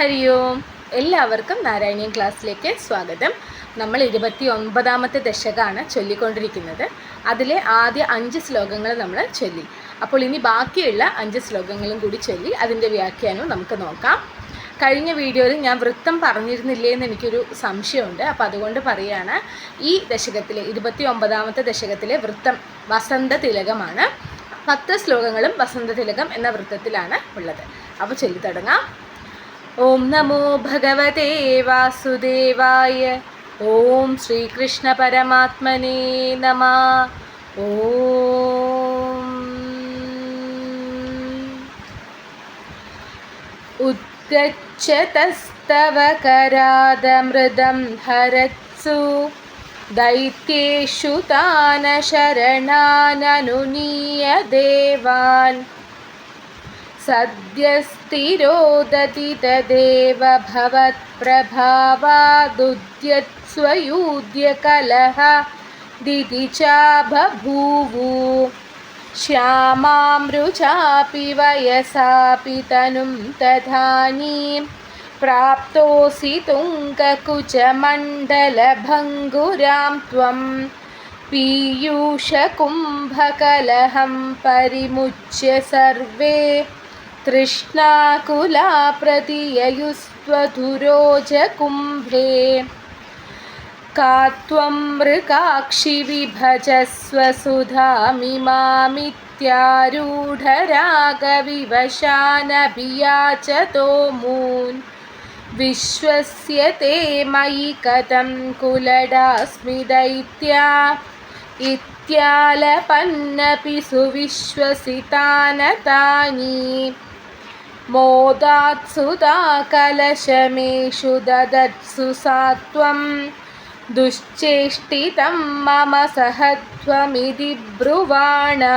ഹരി ഓം എല്ലാവർക്കും നാരായണീയം ക്ലാസ്സിലേക്ക് സ്വാഗതം. നമ്മൾ ഇരുപത്തി ഒൻപതാമത്തെ ദശകമാണ് ചൊല്ലിക്കൊണ്ടിരിക്കുന്നത്. അതിലെ ആദ്യ അഞ്ച് ശ്ലോകങ്ങൾ നമ്മൾ ചൊല്ലി. അപ്പോൾ ഇനി ബാക്കിയുള്ള അഞ്ച് ശ്ലോകങ്ങളും കൂടി ചൊല്ലി അതിന്റെ വ്യാഖ്യാനവും നമുക്ക് നോക്കാം. കഴിഞ്ഞ വീഡിയോയിൽ ഞാൻ വൃത്തം പറഞ്ഞിരുന്നില്ലേ എന്ന് എനിക്കൊരു സംശയമുണ്ട്. അപ്പോൾ അതുകൊണ്ട് പറയുകയാണ് ഈ ദശകത്തിലെ ഇരുപത്തി ഒമ്പതാമത്തെ ദശകത്തിലെ വൃത്തം വസന്ത തിലകമാണ്. പത്ത് ശ്ലോകങ്ങളും വസന്ത തിലകം എന്ന വൃത്തത്തിലാണ് ഉള്ളത്. അപ്പോൾ ചൊല്ലി തുടങ്ങാം ॐ नमो भगवते वासुदेवाय ॐ श्रीकृष्णपरमात्मने नमः ॐ। उद्गच्छतस्तव करादमृदं हरत्सु दैत्येषु तानशरणाननुनीय देवान्। सद्यस्तिरोदति तदेव भवत्प्रभावादुद्यत्स्वयूद्यकलह दिति चा बभूवु श्यामामृचापि वयसापि तनुं तथानीम् प्राप्तोऽसि तुङ्गकुचमण्डलभङ्गुरां त्वं पीयूषकुम्भकलहं परिमुच्य सर्वे तृष्णाकुला प्रतिययुस्त्वधुरोजकुम्भे का त्वं मृगाक्षि विभजस्व सुधामिमामित्यारूढरागविवशानभियाचतो मून्। विश्वस्य ते मयि कथं कुलडास्मि दैत्या। इत्यालपन्नपि सुविश्वसितानतानि मोदात्सुता कलशमेषु ददत्सु सा त्वं दुश्चेष्टितं मम सहत्वमिति ब्रुवाणा।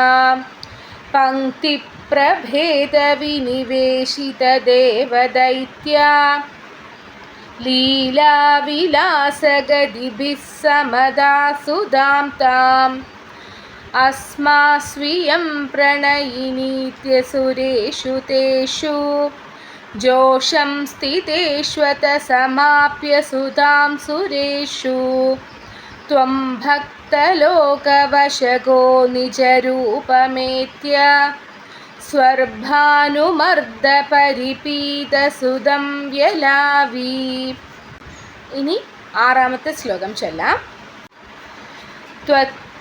पङ्क्तिप्रभेदविनिवेशितदेवदैत्या। लीलाविलासगदिभिः समदासुदां ताम् अस्मास्वियं प्रणयिनीत्यसुरेषु तेषु जोषं स्थितेष्वत समाप्य सुधां सुरेषु त्वं भक्तलोकवशगो निजरूपमेत्य സ്വർഭാനുമർദ്ദപരിപീതസുതം വ്യലാവി ഇനി ആറാമത്തെ ശ്ലോകം ചൊല്ലാം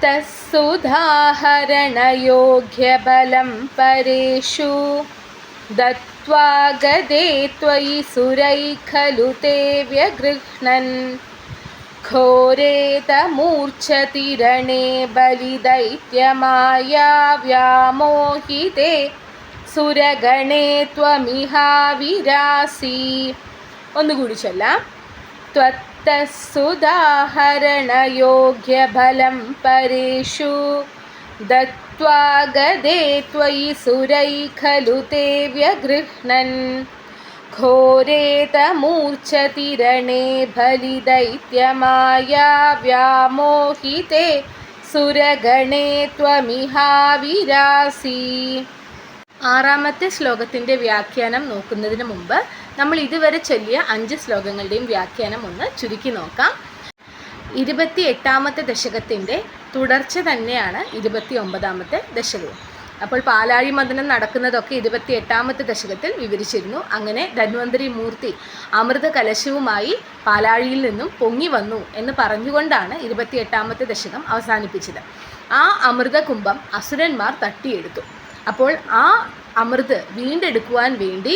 त्वत्तस्सुधाहरणयोग्यबलं परेषु दत्त्वा गदे त्वयि सुरैः खलु ते व्यगृह्णन् घोरेतमूर्च्छतिरणे बलिदैत्यमाया व्यामोहिते സുരഗണേ ത്വമിഹാവിരാസി ഒന്നുകൂടി ചൊല്ലാം त्वत्तस्सुदाहरणयोग्यबलं परेषु दत्त्वा गदे त्वयि सुरै खलु ते व्यगृह्णन् घोरेतमूर्च्छतिरणे बलिदैत्यमाया व्यामोहिते സുരഗണേ ത്വമിഹാവിരാസി ആറാമത്തെ ശ്ലോകത്തിൻ്റെ വ്യാഖ്യാനം നോക്കുന്നതിന് മുമ്പ് നമ്മൾ ഇതുവരെ ചൊല്ലിയ അഞ്ച് ശ്ലോകങ്ങളുടെയും വ്യാഖ്യാനം ഒന്ന് ചുരുക്കി നോക്കാം. ഇരുപത്തി എട്ടാമത്തെ ദശകത്തിന്റെ തുടർച്ച തന്നെയാണ് ഇരുപത്തി ഒമ്പതാമത്തെ ദശകവും. അപ്പോൾ പാലാഴി മദനം നടക്കുന്നതൊക്കെ ഇരുപത്തി എട്ടാമത്തെ ദശകത്തിൽ വിവരിച്ചിരുന്നു. അങ്ങനെ ധന്വന്തരി മൂർത്തി അമൃത കലശവുമായി പാലാഴിയിൽ നിന്നും പൊങ്ങി വന്നു എന്ന് പറഞ്ഞുകൊണ്ടാണ് ഇരുപത്തി എട്ടാമത്തെ ദശകം അവസാനിപ്പിച്ചത്. ആ അമൃത കുംഭം അസുരന്മാർ തട്ടിയെടുത്തു. അപ്പോൾ ആ അമൃത് വീണ്ടെടുക്കുവാൻ വേണ്ടി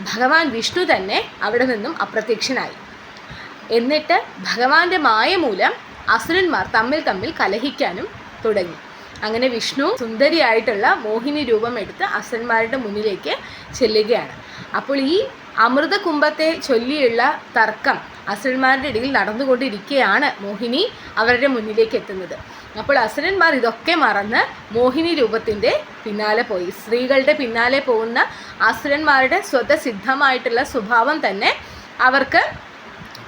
ഭഗവാൻ വിഷ്ണു തന്നെ അവിടെ നിന്നും അപ്രത്യക്ഷനായി. എന്നിട്ട് ഭഗവാന്റെ മായ മൂലം അസുരന്മാർ തമ്മിൽ തമ്മിൽ കലഹിക്കാനും തുടങ്ങി. അങ്ങനെ വിഷ്ണു സുന്ദരിയായിട്ടുള്ള മോഹിനി രൂപം എടുത്ത് അസുരന്മാരുടെ മുന്നിലേക്ക് ചെല്ലുകയാണ്. അപ്പോൾ ഈ അമൃതകുംഭത്തെ ചൊല്ലിയുള്ള തർക്കം അസുരന്മാരുടെ ഇടയിൽ നടന്നുകൊണ്ടിരിക്കുകയാണ് മോഹിനി അവരുടെ മുന്നിലേക്ക് എത്തുന്നത്. അപ്പോൾ അസുരന്മാർ ഇതൊക്കെ മറന്ന് മോഹിനി രൂപത്തിന്റെ പിന്നാലെ പോയി. സ്ത്രീകളുടെ പിന്നാലെ പോകുന്ന അസുരന്മാരുടെ സ്വതസിദ്ധമായിട്ടുള്ള സ്വഭാവം തന്നെ അവർക്ക്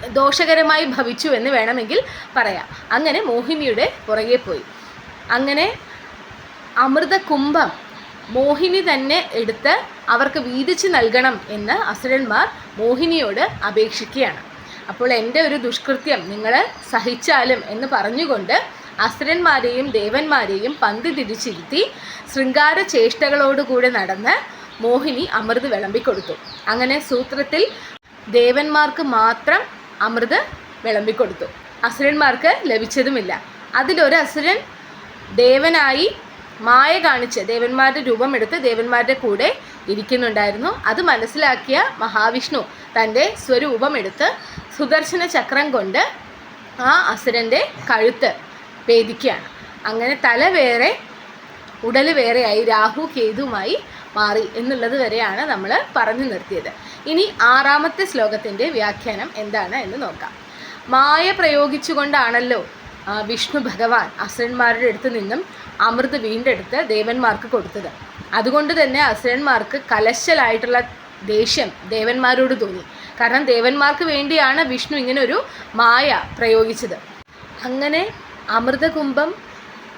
ദോഷകരമായി ഭവിച്ചു എന്ന് വേണമെങ്കിൽ പറയാം. അങ്ങനെ മോഹിനിയുടെ പുറകെ പോയി. അങ്ങനെ അമൃതകുംഭം മോഹിനി തന്നെ എടുത്ത് അവർക്ക് വീതിച്ച് നൽകണം എന്ന് അസുരന്മാർ മോഹിനിയോട് അപേക്ഷിക്കുകയാണ്. അപ്പോൾ എന്റെ ഒരു ദുഷ്കൃത്യം നിങ്ങൾ സഹിച്ചാലും എന്ന് പറഞ്ഞുകൊണ്ട് അസുരന്മാരെയും ദേവന്മാരെയും പന്തി തിരിച്ചിരുത്തി ശൃംഗാര ചേഷ്ടകളോടുകൂടെ നടന്ന് മോഹിനി അമൃത് വിളമ്പിക്കൊടുത്തു. അങ്ങനെ സൂത്രത്തിൽ ദേവന്മാർക്ക് മാത്രം അമൃത് വിളമ്പിക്കൊടുത്തു. അസുരന്മാർക്ക് ലഭിച്ചതുമില്ല. അതിലൊരു അസുരൻ ദേവനായി മായ കാണിച്ച് ദേവന്മാരുടെ രൂപമെടുത്ത് ദേവന്മാരുടെ കൂടെ ഇരിക്കുന്നുണ്ടായിരുന്നു. അത് മനസ്സിലാക്കിയ മഹാവിഷ്ണു തന്റെ സ്വരൂപമെടുത്ത് സുദർശന ചക്രം കൊണ്ട് ആ അസുരന്റെ കഴുത്ത് ഭേദിക്കുകയാണ്. അങ്ങനെ തല വേറെ ഉടൽ വേറെയായി രാഹു കേതുമായി മാറി എന്നുള്ളത് വരെയാണ് നമ്മൾ പറഞ്ഞു നിർത്തിയത്. ഇനി ആറാമത്തെ ശ്ലോകത്തിന്റെ വ്യാഖ്യാനം എന്താണ് എന്ന് നോക്കാം. മായ പ്രയോഗിച്ചുകൊണ്ടാണല്ലോ വിഷ്ണു ഭഗവാൻ അസുരന്മാരുടെ അടുത്ത് നിന്നും അമൃത് വീണ്ടെടുത്ത് ദേവന്മാർക്ക് കൊടുത്തത്. അതുകൊണ്ട് തന്നെ അസുരന്മാർക്ക് കലശലായിട്ടുള്ള ദേഷ്യം ദേവന്മാരോട് തോന്നി. കാരണം ദേവന്മാർക്ക് വേണ്ടിയാണ് വിഷ്ണു ഇങ്ങനെ ഒരു മായ പ്രയോഗിച്ചത്. അങ്ങനെ അമൃതകുംഭം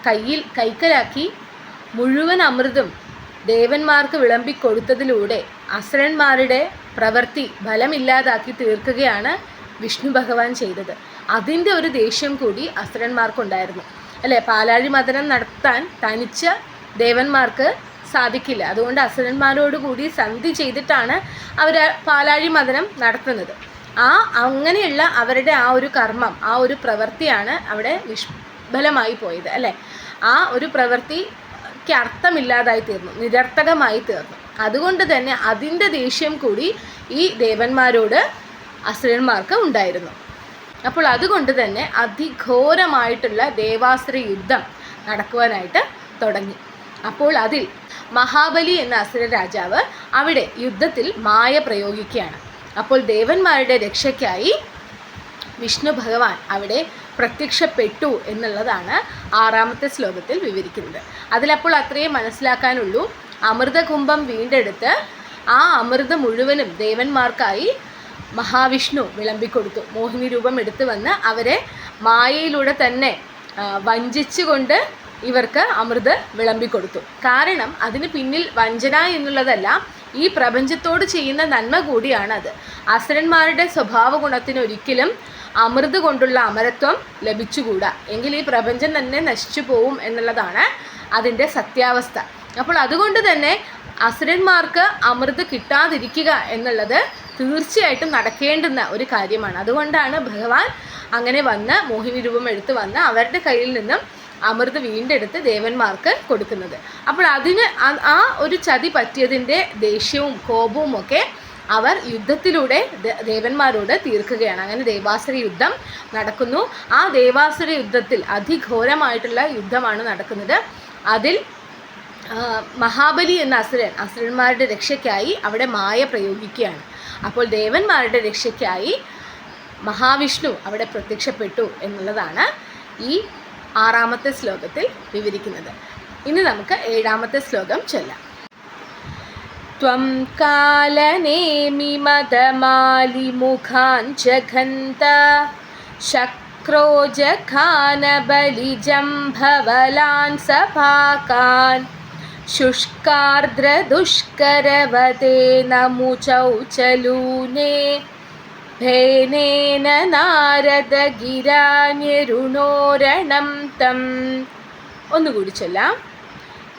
കയ്യിൽ കൈക്കലാക്കി മുഴുവൻ അമൃതും ദേവന്മാർക്ക് വിളമ്പിക്കൊടുത്തതിലൂടെ അസുരന്മാരുടെ പ്രവൃത്തി ഫലമില്ലാതാക്കി തീർക്കുകയാണ് വിഷ്ണു ഭഗവാൻ ചെയ്തത്. അതിന്റെ ഒരു ദേഷ്യം കൂടി അസുരന്മാർക്കുണ്ടായിരുന്നു. അല്ലേ? പാലാഴി മതനം നടത്താൻ തനിച്ച ദേവന്മാർക്ക് സാധിക്കില്ല. അതുകൊണ്ട് അസുരന്മാരോടുകൂടി സന്ധി ചെയ്തിട്ടാണ് അവർ പാലാഴി മതനം നടത്തുന്നത്. ആ അങ്ങനെയുള്ള അവരുടെ ആ ഒരു കർമ്മം ആ ഒരു പ്രവൃത്തിയാണ് അവിടെ നിഷ്ഫലമായി പോയത് അല്ലേ? ആ ഒരു പ്രവൃത്തിക്ക് അർത്ഥമില്ലാതായി തീർന്നു നിരർത്ഥകമായി തീർന്നു. അതുകൊണ്ട് തന്നെ അതിന്റെ ദേഷ്യം കൂടി ഈ ദേവന്മാരോട് അസുരന്മാർക്ക് ഉണ്ടായിരുന്നു. അപ്പോൾ അതുകൊണ്ട് തന്നെ അതിഘോരമായിട്ടുള്ള ദേവാസുര യുദ്ധം നടക്കുവാനായിട്ട് തുടങ്ങി. അപ്പോൾ അതിൽ മഹാബലി എന്ന അസുര രാജാവ് അവിടെ യുദ്ധത്തിൽ മായ പ്രയോഗിക്കുകയാണ്. അപ്പോൾ ദേവന്മാരുടെ രക്ഷയ്ക്കായി വിഷ്ണു ഭഗവാൻ അവിടെ പ്രത്യക്ഷപ്പെട്ടു എന്നുള്ളതാണ് ആറാമത്തെ ശ്ലോകത്തിൽ വിവരിക്കുന്നത്. അതിലപ്പോൾ അത്രയും മനസ്സിലാക്കാനുള്ളൂ. അമൃതകുംഭം വീണ്ടെടുത്ത് ആ അമൃതം മുഴുവനും ദേവന്മാർക്കായി മഹാവിഷ്ണു വിളമ്പിക്കൊടുത്തു. മോഹിനി രൂപം എടുത്തു വന്ന് അവരെ മായയിലൂടെ തന്നെ വഞ്ചിച്ചുകൊണ്ട് ഇവർക്ക് അമൃത് വിളമ്പിക്കൊടുത്തു. കാരണം അതിന് പിന്നിൽ വഞ്ചന എന്നുള്ളതല്ല ഈ പ്രപഞ്ചത്തോട് ചെയ്യുന്ന നന്മ കൂടിയാണത്. അസുരന്മാരുടെ സ്വഭാവ ഗുണത്തിന് ഒരിക്കലും അമൃത് കൊണ്ടുള്ള അമരത്വം ലഭിച്ചുകൂടാ. എങ്കിൽ ഈ പ്രപഞ്ചം തന്നെ നശിച്ചു പോവും എന്നുള്ളതാണ് അതിന്റെ സത്യാവസ്ഥ. അപ്പോൾ അതുകൊണ്ട് തന്നെ അസുരന്മാർക്ക് അമൃത് കിട്ടാതിരിക്കുക എന്നുള്ളത് തീർച്ചയായിട്ടും നടക്കേണ്ടുന്ന ഒരു കാര്യമാണ്. അതുകൊണ്ടാണ് ഭഗവാൻ അങ്ങനെ വന്ന് മോഹിനി രൂപം എടുത്ത് വന്ന് അവരുടെ കയ്യിൽ നിന്നും അമൃത് വീണ്ടെടുത്ത് ദേവന്മാർക്ക് കൊടുക്കുന്നത്. അപ്പോൾ അതിന് ആ- ഒരു ചതി പറ്റിയതിന്റെ ദേഷ്യവും കോപവും ഒക്കെ അവർ യുദ്ധത്തിലൂടെ ദേവന്മാരോട് തീർക്കുകയാണ്. അങ്ങനെ ദേവാസുര യുദ്ധം നടക്കുന്നു. ആ ദേവാസുര യുദ്ധത്തിൽ അതിഘോരമായിട്ടുള്ള യുദ്ധമാണ് നടക്കുന്നത്. അതിൽ മഹാബലി എന്ന അസുരൻ അസുരന്മാരുടെ രക്ഷയ്ക്കായി അവിടെ മായ പ്രയോഗിക്കുകയാണ്. അപ്പോൾ ദേവന്മാരുടെ രക്ഷയ്ക്കായി മഹാവിഷ്ണു അവിടെ പ്രത്യക്ഷപ്പെട്ടു എന്നുള്ളതാണ് ഈ ആറാമത്തെ ശ്ലോകത്തിൽ വിവരിക്കുന്നത് ഇനി നമുക്ക് ഏഴാമത്തെ ശ്ലോകം ചൊല്ലാം त्वं कालनेमि मदमालिमुखान् जघन्त शक्रोजखानबलिजं भवलान् सभाकान् शुष्कार्द्रदुष्करवते नमुचौ चलूने भेनेन नारदगिरान्यरुणोरणं तम् ഒന്നുകൂടി ചൊല്ലാം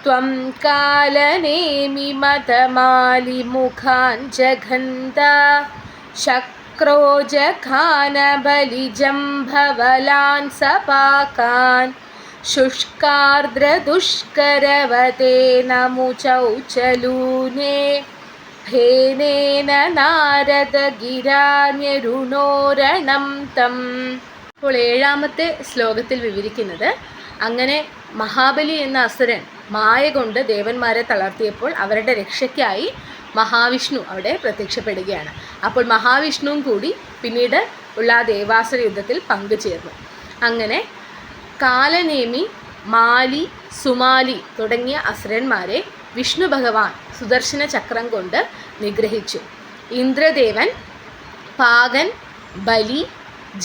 त्वं कालनेमि मदमालिमुखान् जघन्त शक्रोजखानबलिजं भवलान् सपाकान् शुष्कार्द्रदुष्करवते नमुचौ चलूने ഭേനേന നാരദഗിരാന്യരുണോരണം തം. ഇപ്പോൾ ഏഴാമത്തെ ശ്ലോകത്തിൽ വിവരിക്കുന്നത് അങ്ങനെ മഹാബലി എന്ന അസുരൻ മായ കൊണ്ട് ദേവന്മാരെ തളർത്തിയപ്പോൾ അവരുടെ രക്ഷയ്ക്കായി മഹാവിഷ്ണു അവിടെ പ്രത്യക്ഷപ്പെടുകയാണ്. അപ്പോൾ മഹാവിഷ്ണുവും കൂടി പിന്നീട് ഉള്ള ആ ദേവാസുര യുദ്ധത്തിൽ പങ്കുചേർന്നു. അങ്ങനെ കാലനേമി മാലി സുമാലി തുടങ്ങിയ അസുരന്മാരെ വിഷ്ണു ഭഗവാൻ സുദർശന ചക്രം കൊണ്ട് നിഗ്രഹിച്ചു. ഇന്ദ്രദേവൻ പാകൻ ബലി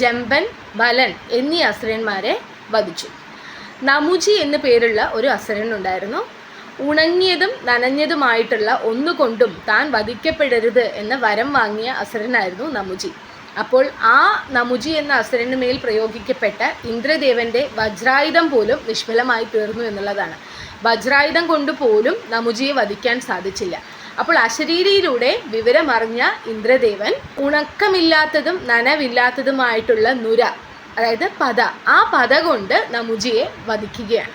ജമ്പൻ ബലൻ എന്നീ അസുരന്മാരെ വധിച്ചു. നമുജി എന്നു പേരുള്ള ഒരു അസുരൻ ഉണ്ടായിരുന്നു. ഉണങ്ങിയതും നനഞ്ഞതുമായിട്ടുള്ള ഒന്നുകൊണ്ടും താൻ വധിക്കപ്പെടരുത് എന്ന് വരം വാങ്ങിയ അസുരനായിരുന്നു നമുജി. അപ്പോൾ ആ നമുജി എന്ന അസുരന് മേൽ പ്രയോഗിക്കപ്പെട്ട ഇന്ദ്രദേവന്റെ വജ്രായുധം പോലും നിഷ്ഫലമായി തീർന്നു എന്നുള്ളതാണ്. വജ്രായുധം കൊണ്ട് പോലും നമുജിയെ വധിക്കാൻ സാധിച്ചില്ല. അപ്പോൾ അശരീരിയിലൂടെ വിവരമറിഞ്ഞ ഇന്ദ്രദേവൻ ഉണക്കമില്ലാത്തതും നനവില്ലാത്തതുമായിട്ടുള്ള നുര അതായത് പത ആ പത കൊണ്ട് നമുജിയെ വധിക്കുകയാണ്.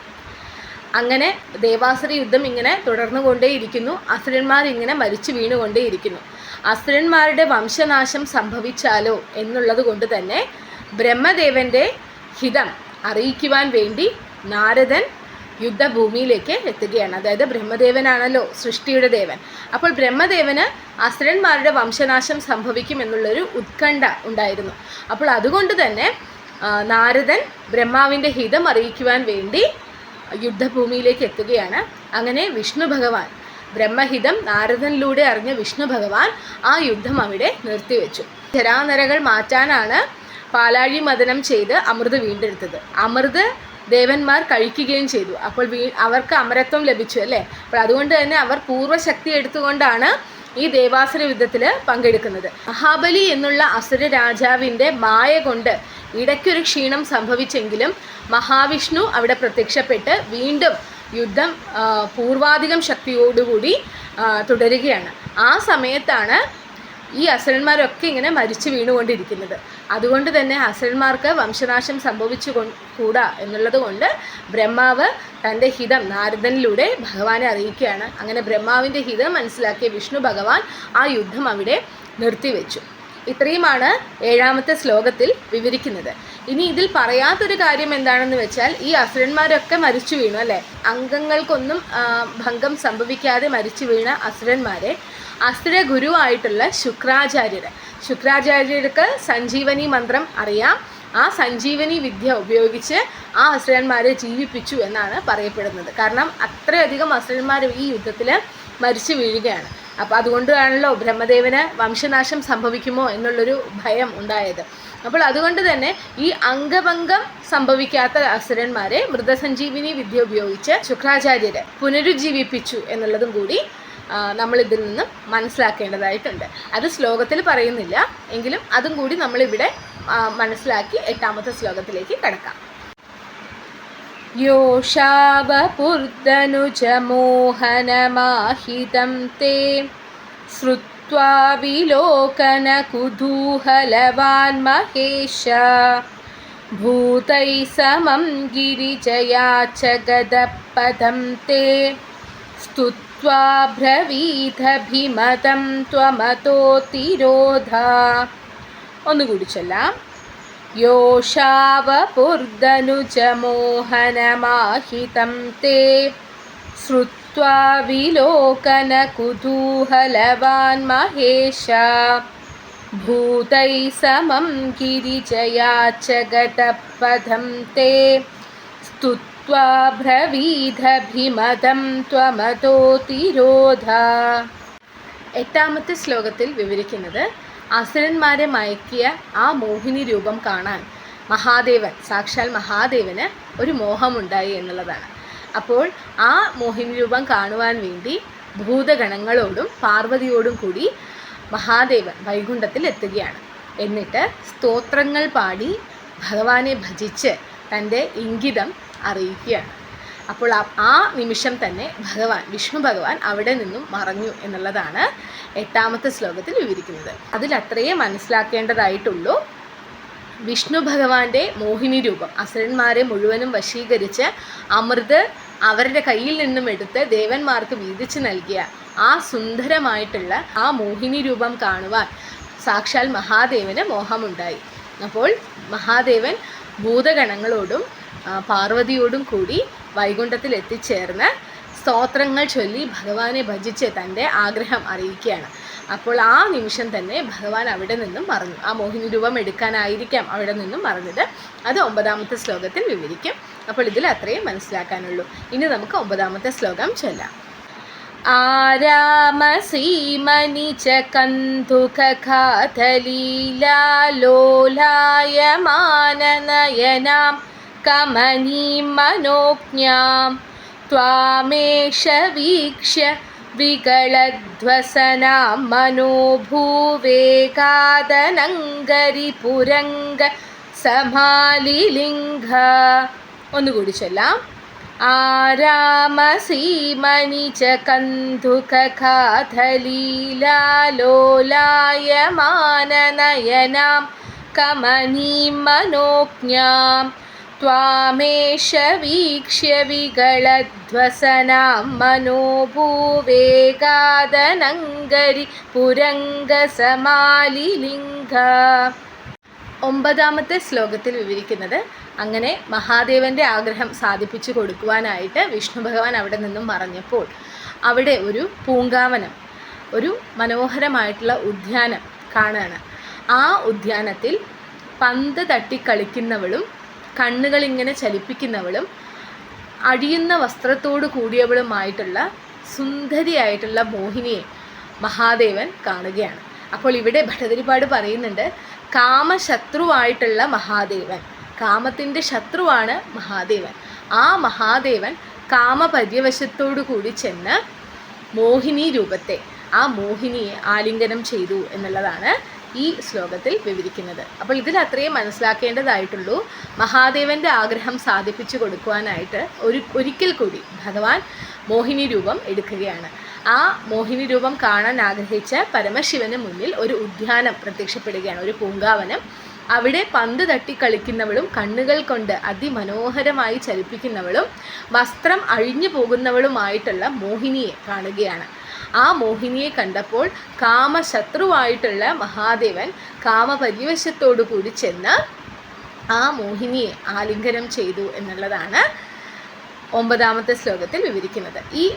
അങ്ങനെ ദേവാസുര യുദ്ധം ഇങ്ങനെ തുടർന്നു കൊണ്ടേയിരിക്കുന്നു അസുരന്മാർ ഇങ്ങനെ മരിച്ചു വീണുകൊണ്ടേയിരിക്കുന്നു. അസുരന്മാരുടെ വംശനാശം സംഭവിച്ചാലോ എന്നുള്ളത് കൊണ്ട് തന്നെ ബ്രഹ്മദേവന്റെ ഹിതം അറിയിക്കുവാൻ വേണ്ടി നാരദൻ യുദ്ധഭൂമിയിലേക്ക് എത്തുകയാണ്. അതായത് ബ്രഹ്മദേവനാണല്ലോ സൃഷ്ടിയുടെ ദേവൻ. അപ്പോൾ ബ്രഹ്മദേവന് അസുരന്മാരുടെ വംശനാശം സംഭവിക്കും എന്നുള്ളൊരു ഉത്കണ്ഠ ഉണ്ടായിരുന്നു. അപ്പോൾ അതുകൊണ്ട് തന്നെ നാരദൻ ബ്രഹ്മാവിന്റെ ഹിതം അറിയിക്കുവാൻ വേണ്ടി യുദ്ധഭൂമിയിലേക്ക് എത്തുകയാണ്. അങ്ങനെ വിഷ്ണു ഭഗവാൻ ബ്രഹ്മഹിതം നാരദനിലൂടെ അറിഞ്ഞ വിഷ്ണു ഭഗവാൻ ആ യുദ്ധം അവിടെ നിർത്തിവെച്ചു. ജരാനരകൾ മാറ്റാനാണ് പാലാഴി മദനം ചെയ്ത് അമൃത് വീണ്ടെടുത്തത്. അമൃത് ദേവന്മാർ കഴിക്കുകയും ചെയ്തു. അപ്പോൾ വീ അവർക്ക് അമരത്വം ലഭിച്ചു അല്ലേ? അപ്പോൾ അതുകൊണ്ട് തന്നെ അവർ പൂർവശക്തി എടുത്തുകൊണ്ടാണ് ഈ ദേവാസുര യുദ്ധത്തിൽ പങ്കെടുക്കുന്നത്. മഹാബലി എന്നുള്ള അസുര രാജാവിന്റെ മായ കൊണ്ട് ഇടയ്ക്കൊരു ക്ഷീണം സംഭവിച്ചെങ്കിലും മഹാവിഷ്ണു അവിടെ പ്രത്യക്ഷപ്പെട്ട് വീണ്ടും യുദ്ധം പൂർവാധികം ശക്തിയോടുകൂടി തുടരുകയാണ്. ആ സമയത്താണ് ഈ അസുരന്മാരൊക്കെ ഇങ്ങനെ മരിച്ചു വീണുകൊണ്ടിരിക്കുന്നത്. അതുകൊണ്ട് തന്നെ അസുരന്മാർക്ക് വംശനാശം സംഭവിച്ചു കൂടാ എന്നുള്ളത് കൊണ്ട് ബ്രഹ്മാവ് തന്റെ ഹിതം നാരദനിലൂടെ ഭഗവാനെ അറിയിക്കുകയാണ്. അങ്ങനെ ബ്രഹ്മാവിന്റെ ഹിതം മനസ്സിലാക്കിയ വിഷ്ണു ഭഗവാൻ ആ യുദ്ധം അവിടെ നിർത്തിവെച്ചു. ഇത്രയുമാണ് ഏഴാമത്തെ ശ്ലോകത്തിൽ വിവരിക്കുന്നത്. ഇനി ഇതിൽ പറയാത്തൊരു കാര്യം എന്താണെന്ന് വെച്ചാൽ ഈ അസുരന്മാരൊക്കെ മരിച്ചു വീണു അല്ലേ? അംഗങ്ങൾക്കൊന്നും ഭംഗം സംഭവിക്കാതെ മരിച്ചു വീണ അസുരന്മാരെ അസുര ഗുരുവായിട്ടുള്ള ശുക്രാചാര്യര്. ശുക്രാചാര്യർക്ക് സഞ്ജീവനി മന്ത്രം അറിയാം. ആ സഞ്ജീവനി വിദ്യ ഉപയോഗിച്ച് ആ അസുരന്മാരെ ജീവിപ്പിച്ചു എന്നാണ് പറയപ്പെടുന്നത്. കാരണം അത്രയധികം അസുരന്മാർ ഈ യുദ്ധത്തിൽ മരിച്ചു വീഴുകയാണ്. അപ്പോൾ അതുകൊണ്ടാണല്ലോ ബ്രഹ്മദേവന് വംശനാശം സംഭവിക്കുമോ എന്നുള്ളൊരു ഭയം ഉണ്ടായത്. അപ്പോൾ അതുകൊണ്ട് തന്നെ ഈ അംഗഭംഗം സംഭവിക്കാത്ത അസുരന്മാരെ മൃതസഞ്ജീവിനി വിദ്യ ഉപയോഗിച്ച് ശുക്രാചാര്യര് പുനരുജ്ജീവിപ്പിച്ചു എന്നുള്ളതും കൂടി നമ്മൾ ഇതിൽ നിന്നും മനസ്സിലാക്കേണ്ടതായിട്ടുണ്ട്. അത് ശ്ലോകത്തിൽ പറയുന്നില്ല. എങ്കിലും അതും കൂടി നമ്മളിവിടെ മനസ്സിലാക്കി എട്ടാമത്തെ ശ്ലോകത്തിലേക്ക് കടക്കാം. योषावपुर्दनुजमोहनमाहितं ते श्रुत्वा विलोकनकुतूहलवान् महेश भूतैः समं गिरिजया च गदपदं ते स्तुत्वा ब्रवीधभिमतं त्वमतोतिरोधा ഒന്നുകൂടി ചൊല്ലാം योषावपुर्दनुजमोहनमाहितं ते श्रुत्वा विलोकनकुतूहलवान् महेश भूतैः समं गिरिजया च गतपदं ते स्तुत्वा ब्रवीधभिमतं त्वमतोतिरोधा എട്ടാമത്തെ ശ്ലോകത്തിൽ വിവരിക്കുന്നത് അസുരന്മാരെ മയക്കിയ ആ മോഹിനി രൂപം കാണാൻ മഹാദേവൻ സാക്ഷാൽ മഹാദേവന് ഒരു മോഹമുണ്ടായി എന്നുള്ളതാണ്. അപ്പോൾ ആ മോഹിനി രൂപം കാണുവാൻ വേണ്ടി ഭൂതഗണങ്ങളോടും പാർവതിയോടും കൂടി മഹാദേവൻ വൈകുണ്ഠത്തിൽ എത്തുകയാണ്. എന്നിട്ട് സ്തോത്രങ്ങൾ പാടി ഭഗവാനെ ഭജിച്ച് തന്റെ ഇംഗിതം അറിയിക്കുകയാണ്. അപ്പോൾ ആ- നിമിഷം തന്നെ ഭഗവാൻ വിഷ്ണു ഭഗവാൻ അവിടെ നിന്നും മറഞ്ഞു എന്നുള്ളതാണ് എട്ടാമത്തെ ശ്ലോകത്തിൽ വിവരിക്കുന്നത്. അതിൽ അത്രയേ മനസ്സിലാക്കേണ്ടതായിട്ടുള്ളൂ. വിഷ്ണു ഭഗവാന്റെ മോഹിനി രൂപം അസുരന്മാരെ മുഴുവനും വശീകരിച്ച് അമൃത് അവരുടെ കയ്യിൽ നിന്നും എടുത്ത് ദേവന്മാർക്ക് വീതിച്ച് നൽകിയ ആ സുന്ദരമായിട്ടുള്ള ആ മോഹിനി രൂപം കാണുവാൻ സാക്ഷാൽ മഹാദേവന് മോഹമുണ്ടായി. അപ്പോൾ മഹാദേവൻ ഭൂതഗണങ്ങളോടും പാർവതിയോടും കൂടി വൈകുണ്ഠത്തിൽ എത്തിച്ചേർന്ന് സ്തോത്രങ്ങൾ ചൊല്ലി ഭഗവാനെ ഭജിച്ച് തന്റെ ആഗ്രഹം അറിയിക്കുകയാണ്. അപ്പോൾ ആ നിമിഷം തന്നെ ഭഗവാൻ അവിടെ നിന്നും മറന്നു ആ മോഹിനി രൂപം എടുക്കാനായിരിക്കാം അവിടെ നിന്നും മറന്നത് അത് ഒമ്പതാമത്തെ ശ്ലോകത്തിൽ വിവരിക്കും. അപ്പോൾ ഇതിൽ അത്രയും മനസ്സിലാക്കാനുള്ളൂ. ഇനി നമുക്ക് ഒമ്പതാമത്തെ ശ്ലോകം ചൊല്ലാം. ആരാമസീമനി ച कमनीं मनोज्ञां त्वामेष वीक्ष्य विगलध्वसनां മനോഭൂവേഗാദനങ്കരിപുരംഗ സമാലിലിംഗ ഒന്നുകൂടി ചൊല്ലാം ആരാമസീമനിജ കന്ധുകഖാധലീലാലോലായമാനനയനാം കമനീം മനോജ്ഞാം त्वामेष वीक्ष्य विगलध्वसनां मनोभूवेगादनङ्गरि പുരംഗസമാലിലിംഗ ഒമ്പതാമത്തെ ശ്ലോകത്തിൽ വിവരിക്കുന്നത് അങ്ങനെ മഹാദേവൻ്റെ ആഗ്രഹം സാധിപ്പിച്ചു കൊടുക്കുവാനായിട്ട് വിഷ്ണു ഭഗവാൻ അവിടെ നിന്നും മറഞ്ഞപ്പോൾ അവിടെ ഒരു പൂങ്കാവനം ഒരു മനോഹരമായിട്ടുള്ള ഉദ്യാനം കാണുകയാണ് ആ ഉദ്യാനത്തിൽ പന്ത് തട്ടിക്കളിക്കുന്നവളും കണ്ണുകളിങ്ങനെ ചലിപ്പിക്കുന്നവളും അഴിയുന്ന വസ്ത്രത്തോട് കൂടിയവളുമായിട്ടുള്ള സുന്ദരിയായിട്ടുള്ള മോഹിനിയെ മഹാദേവൻ കാണുകയാണ്. അപ്പോൾ ഇവിടെ ഭട്ടതിരിപ്പാട് പറയുന്നുണ്ട് കാമശത്രുവായിട്ടുള്ള മഹാദേവൻ കാമത്തിന്റെ ശത്രുവാണ് മഹാദേവൻ. ആ മഹാദേവൻ കാമപര്യവശത്തോടു കൂടി ചെന്ന് മോഹിനി രൂപത്തെ ആ മോഹിനിയെ ആലിംഗനം ചെയ്തു എന്നുള്ളതാണ് ഈ ശ്ലോകത്തിൽ വിവരിക്കുന്നത്. അപ്പോൾ ഇതിൽ അത്രയും മനസ്സിലാക്കേണ്ടതായിട്ടുള്ളൂ. മഹാദേവന്റെ ആഗ്രഹം സാധിപ്പിച്ചു കൊടുക്കുവാനായിട്ട് ഒരു ഒരിക്കൽ കൂടി ഭഗവാൻ മോഹിനി രൂപം എടുക്കുകയാണ്. ആ മോഹിനി രൂപം കാണാൻ ആഗ്രഹിച്ച പരമശിവന് മുന്നിൽ ഒരു ഉദ്യാനം പ്രത്യക്ഷപ്പെടുകയാണ് ഒരു പൂങ്കാവനം. അവിടെ പന്ത് തട്ടി കളിക്കുന്നവളും കണ്ണുകൾ കൊണ്ട് അതിമനോഹരമായി ചലിപ്പിക്കുന്നവളും വസ്ത്രം അഴിഞ്ഞു പോകുന്നവളുമായിട്ടുള്ള മോഹിനിയെ കാണുകയാണ്. ആ മോഹിനിയെ കണ്ടപ്പോൾ കാമശത്രുവായിട്ടുള്ള മഹാദേവൻ കാമപരിവശത്തോടു കൂടി ചെന്ന് ആ മോഹിനിയെ ആലിംഗനം ചെയ്തു എന്നുള്ളതാണ് ഒമ്പതാമത്തെ ശ്ലോകത്തിൽ വിവരിക്കുന്നത്. ഈ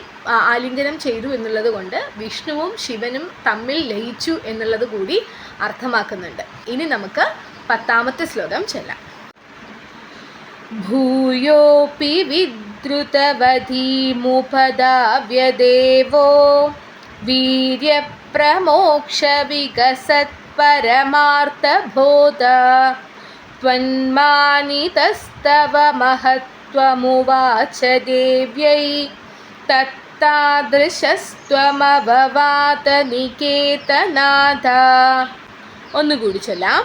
ആലിംഗനം ചെയ്തു എന്നുള്ളത് കൊണ്ട് വിഷ്ണുവും ശിവനും തമ്മിൽ ലയിച്ചു എന്നുള്ളത് കൂടി അർത്ഥമാക്കുന്നുണ്ട്. ഇനി നമുക്ക് പത്താമത്തെ ശ്ലോകം ചെല്ലാം. ഭൂയോപി വിദ്രുതവധീമുപദാവ്യദേവോ वीर्यप्रमोक्षविकसत्परमार्थबोध त्वन्मानितस्तव महत्त्वमुवाच देव्यै തത്താദൃശസ്ത്വമഭവാത നികേതനാഥ ഒന്നുകൂടി ചൊല്ലാം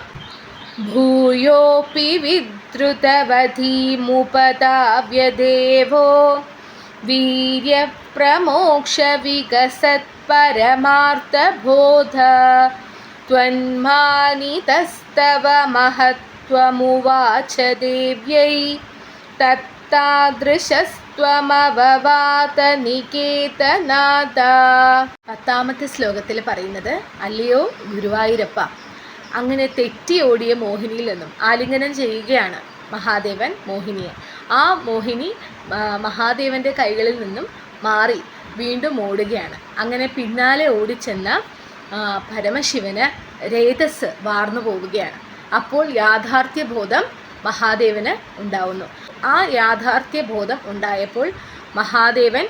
ഭൂയോപി വിദ്രുതവധീമുപതാവ്യദേവോ वीर्यप्रमोक्षविकसत्परमार्थबोध त्वन्मानितस्तव महत्त्वमुवाच देव्यै തത്താദൃശസ്ത്വമവവാത നികേതനാഥ പത്താമത്തെ ശ്ലോകത്തിൽ പറയുന്നത് അല്ലയോ ഗുരുവായൂരപ്പ അങ്ങനെ തെറ്റി ഓടിയ മോഹിനിയിൽ നിന്നും ആലിംഗനം ചെയ്യുകയാണ് മഹാദേവൻ മോഹിനിയെ ആ മോഹിനി മഹാദേവന്റെ കൈകളിൽ നിന്നും മാറി വീണ്ടും ഓടുകയാണ്. അങ്ങനെ പിന്നാലെ ഓടിച്ചെന്ന പരമശിവന് രേതസ് വാർന്നു പോവുകയാണ്. അപ്പോൾ യാഥാർത്ഥ്യബോധം മഹാദേവന് ഉണ്ടാവുന്നു. ആ യാഥാർത്ഥ്യബോധം ഉണ്ടായപ്പോൾ മഹാദേവൻ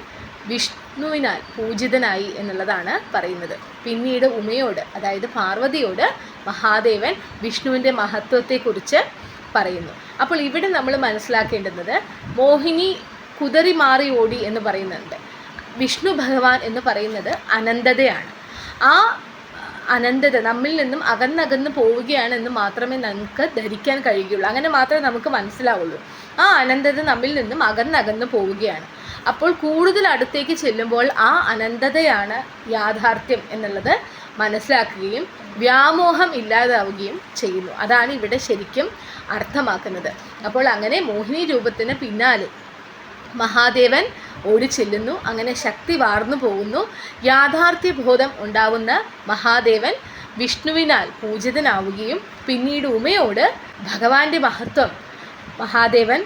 വിഷ്ണുവിനാൽ പൂജിതനായി എന്നുള്ളതാണ് പറയുന്നത്. പിന്നീട് ഉമയോട് അതായത് പാർവതിയോട് മഹാദേവൻ വിഷ്ണുവിന്റെ മഹത്വത്തെക്കുറിച്ച് പറയുന്നു. അപ്പോൾ ഇവിടെ നമ്മൾ മനസ്സിലാക്കേണ്ടുന്നത് മോഹിനി കുതറി മാറി ഓടി എന്ന് പറയുന്നുണ്ട്. വിഷ്ണു ഭഗവാൻ എന്ന് പറയുന്നത് അനന്തതയാണ്. ആ അനന്തത നമ്മിൽ നിന്നും അകന്നകന്ന് പോവുകയാണ് എന്ന് മാത്രമേ നമുക്ക് ധരിക്കാൻ കഴിയുകയുള്ളൂ. അങ്ങനെ മാത്രമേ നമുക്ക് മനസ്സിലാവുള്ളൂ. ആ അനന്തത നമ്മിൽ നിന്നും അകന്നകന്ന് പോവുകയാണ്. അപ്പോൾ കൂടുതൽ അടുത്തേക്ക് ചെല്ലുമ്പോൾ ആ അനന്തതയാണ് യാഥാർത്ഥ്യം എന്നുള്ളത് മനസ്സിലാക്കുകയും വ്യാമോഹം ഇല്ലാതാവുകയും ചെയ്യുന്നു. അതാണ് ഇവിടെ ശരിക്കും അർത്ഥമാക്കുന്നത്. അപ്പോൾ അങ്ങനെ മോഹിനി രൂപത്തിന് പിന്നാലെ മഹാദേവൻ ഓടിച്ചെല്ലുന്നു അങ്ങനെ ശക്തി വാർന്നു പോകുന്നു. യാഥാർത്ഥ്യബോധം ഉണ്ടാവുന്ന മഹാദേവൻ വിഷ്ണുവിനാൽ പൂജിതനാവുകയും പിന്നീട് ഉമയോട് ഭഗവാന്റെ മഹത്വം മഹാദേവൻ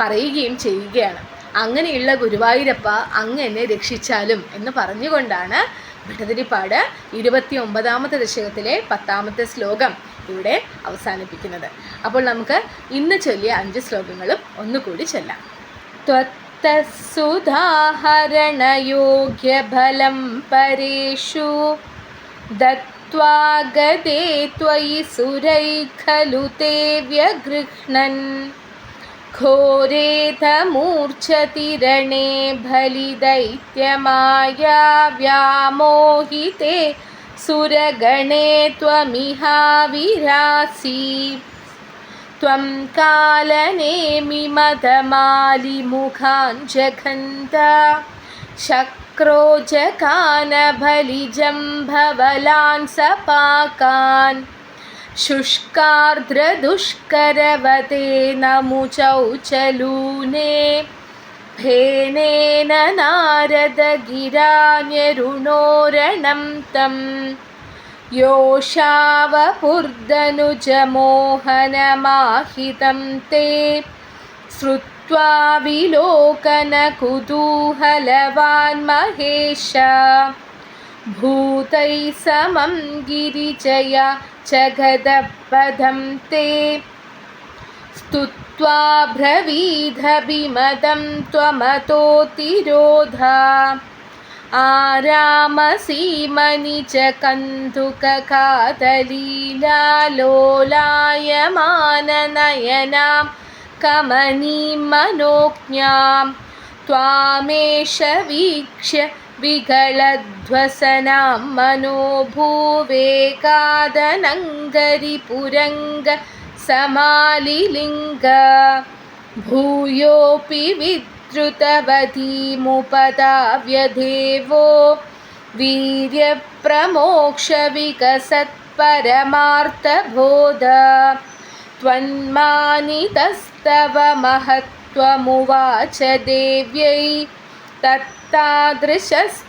പറയുകയും ചെയ്യുകയാണ്. അങ്ങനെയുള്ള ഗുരുവായൂരപ്പ അങ്ങ് എന്നെ രക്ഷിച്ചാലും എന്ന് പറഞ്ഞുകൊണ്ടാണ് ഭട്ടതിരിപ്പാട് ഇരുപത്തി ഒമ്പതാമത്തെ ദശകത്തിലെ പത്താമത്തെ ശ്ലോകം ഇവിടെ അവസാനിപ്പിക്കുന്നത് അപ്പോൾ നമുക്ക് ഇന്ന് ചൊല്ലിയ അഞ്ച് ശ്ലോകങ്ങളും ഒന്നുകൂടി ചൊല്ലാം त्वत्तत्सुधाहरणयोग्यफलं परेषु दत्त्वा गदे त्वयि सुरैः खलु ते व्यगृह्णन् घोरेतमूर्च्छतिरणे बलिदैत्यमाया व्यामोहिते सुरगणे त्वमिहाविरासि। त्वं कालनेमिमदमालिमुखान् जघन्त शक्रोजकानबलिजं भवलान् सपाकान् शुष्कार्द्रदुष्करवते नमुचौ चलूने फेनेन नारदगिरान्यरुणोरणं तं। योषावपुर्दनुजमोहनमाहितं ते श्रुत्वा विलोकनकुतूहलवान् महेश भूतैः समं गिरिजया जगदपदं ते। स्तुत्वा ब्रवीधभिमदं त्वमतोतिरोधा आरामसीमनि च कन्दुककातलीलालोलायमाननयनां कमनीं मनोज्ञां। त्वामेष वीक्ष्य विगलध्वसनां मनोभूवेकादनङ्गरिपुरङ्ग समालिलिङ्ग। भूयोऽपि विद्रुतवतीमुपदाव्यदेवो वीर्यप्रमोक्षविकसत्परमार्थबोध। त्वन्मानितस्तव महत्त्वमुवाच देव्यै तत्तादृशस्त्वमभवात താദൃശസ്ത്വമവവാത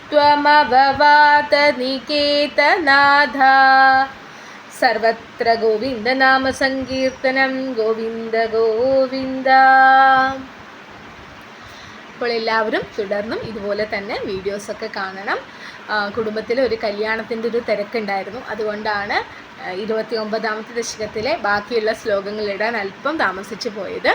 നികേതനാഥ സർവത്ര ഗോവിന്ദ നാമ സങ്കീർത്തനം ഗോവിന്ദ ഗോവിന്ദ അപ്പോൾ എല്ലാവരും തുടർന്നും ഇതുപോലെ തന്നെ വീഡിയോസൊക്കെ കാണണം. കുടുംബത്തിൽ ഒരു കല്യാണത്തിന്റെ ഒരു തിരക്കുണ്ടായിരുന്നു. അതുകൊണ്ടാണ് ഇരുപത്തി ഒമ്പതാമത്തെ ദശകത്തിലെ ബാക്കിയുള്ള ശ്ലോകങ്ങളിടാൻ അല്പം താമസിച്ചു പോയത്.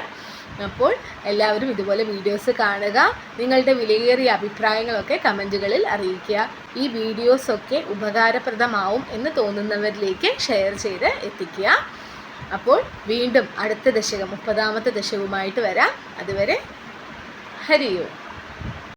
അപ്പോൾ എല്ലാവരും ഇതുപോലെ വീഡിയോസ് കാണുക നിങ്ങളുടെ വിലയേറിയ അഭിപ്രായങ്ങളൊക്കെ കമന്റുകളിൽ അറിയിക്കുക. ഈ വീഡിയോസൊക്കെ ഉപകാരപ്രദമാവും എന്ന് തോന്നുന്നവരിലേക്ക് ഷെയർ ചെയ്ത് എത്തിക്കുക. അപ്പോൾ വീണ്ടും അടുത്ത ദശകം മുപ്പതാമത്തെ ദശകവുമായിട്ട് വരാം. അതുവരെ ഹരിയോ.